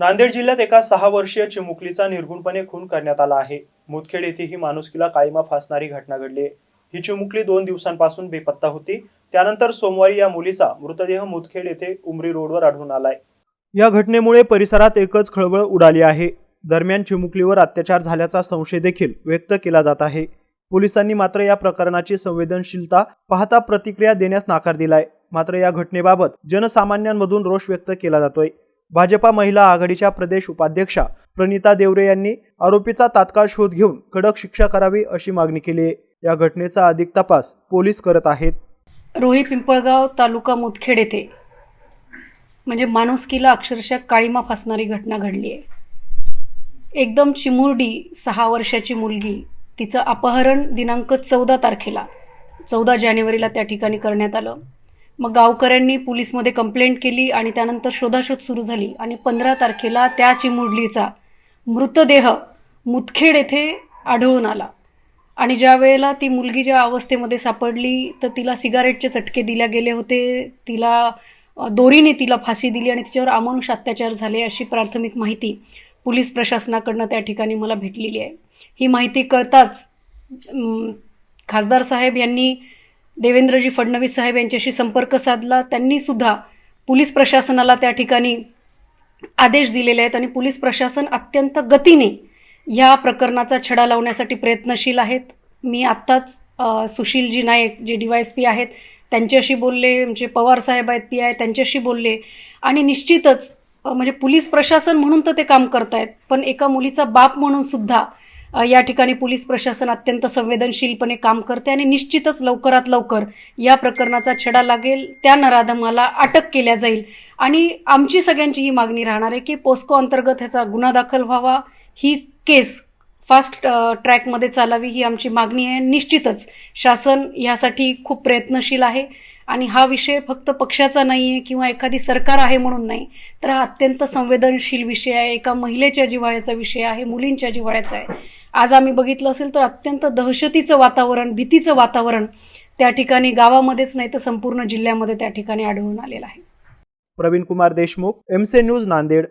नांदेड जिल्ह्यात एका सहा वर्षीय चिमुकलीचा निर्गुणपणे खून करण्यात आला आहे. मुदखेड येथे ही माणुसकीला काळीमा फासणारी घटना घडली आहे. ही चिमुकली दोन दिवसांपासून बेपत्ता होती. त्यानंतर सोमवारी या मुलीचा मृतदेह मुदखेड येथे उमरी रोडवर आढळून आलाय. या घटनेमुळे परिसरात एकच खळबळ उडाली आहे. दरम्यान चिमुकलीवर अत्याचार झाल्याचा संशय देखील व्यक्त केला जात आहे. पोलिसांनी मात्र या प्रकरणाची संवेदनशीलता पाहता प्रतिक्रिया देण्यास नकार दिलाय. मात्र या घटनेबाबत जनसामान्यांमधून रोष व्यक्त केला जातोय. भाजपा महिला आघाडीच्या प्रदेश उपाध्यक्षा प्रणिता देवरे यांनी आरोपीचा तात्काळ शोध घेऊन कडक शिक्षा करावी अशी मागणी केली आहे. या घटनेचा अधिक तपास पोलीस करत आहेत. रोही पिंपळगाव तालुका मुदखेड येथे. म्हणजे माणुसकीला अक्षरशः काळीमा फासणारी घटना घडली आहे. एकदम चिमुरडी सहा वर्षाची मुलगी तिचं अपहरण दिनांक चौदा तारखेला चौदा जानेवारीला त्या ठिकाणी करण्यात आलं. मग गावकऱ्यांनी पोलीसमध्ये कंप्लेंट केली आणि त्यानंतर शोधाशोध सुरू झाली. आणि पंधरा तारखेला त्या चिमुडलीचा मृतदेह मुतखेड येथे आढळून आला. आणि ज्या वेळेला ती मुलगी ज्या अवस्थेमध्ये सापडली तर तिला सिगारेटचे चटके दिल्या गेले होते तिला दोरीने तिला फाशी दिली आणि तिच्यावर अमानुष अत्याचार झाले अशी प्राथमिक माहिती पोलीस प्रशासनाकडनं त्या ठिकाणी मला भेटलेली आहे. ही माहिती कळताच खासदार साहेब यांनी देवेंद्रजी फडणवीस साहेब यांच्याशी संपर्क साधला. त्यांनीसुद्धा पोलीस प्रशासनाला त्या ठिकाणी आदेश दिलेले आहेत आणि पोलीस प्रशासन अत्यंत गतीने ह्या प्रकरणाचा छडा लावण्यासाठी प्रयत्नशील आहेत. मी आत्ताच सुशीलजी नाईक जे डी वाय एस पी आहेत त्यांच्याशी बोलले. म्हणजे पवार साहेब आहेत पी आय त्यांच्याशी बोलले. आणि निश्चितच म्हणजे पोलीस प्रशासन म्हणून तर ते काम करतायत पण एका मुलीचा बाप म्हणून सुद्धा या ठिकाणी पोलीस प्रशासन अत्यंत संवेदनशीलपणे काम करते आणि निश्चितच लवकरात लवकर या प्रकरणाचा छडा लागेल त्या नराधमाला अटक केल्या जाईल. आणि आमची सगळ्यांची ही मागणी राहणार आहे की पोस्को अंतर्गत ह्याचा गुन्हा दाखल व्हावा. ही केस फास्ट ट्रॅकमध्ये चालावी ही आमची मागणी आहे. निश्चितच शासन यासाठी खूप प्रयत्नशील आहे. आणि हा विषय फक्त पक्षाचा नाही आहे किंवा एखादी सरकार आहे म्हणून नाही तर हा अत्यंत संवेदनशील विषय आहे. एका महिलेच्या जिव्हाळ्याचा विषय आहे मुलींच्या जिव्हाळ्याचा आहे. आज आम्ही बघितलं असेल तर अत्यंत दहशतीचं वातावरण भीतीचं वातावरण त्या ठिकाणी गावामध्येच नाही तर संपूर्ण जिल्ह्यामध्ये त्या ठिकाणी आढळून आलेलं आहे. प्रवीण कुमार देशमुख एमसे न्यूज नांदेड.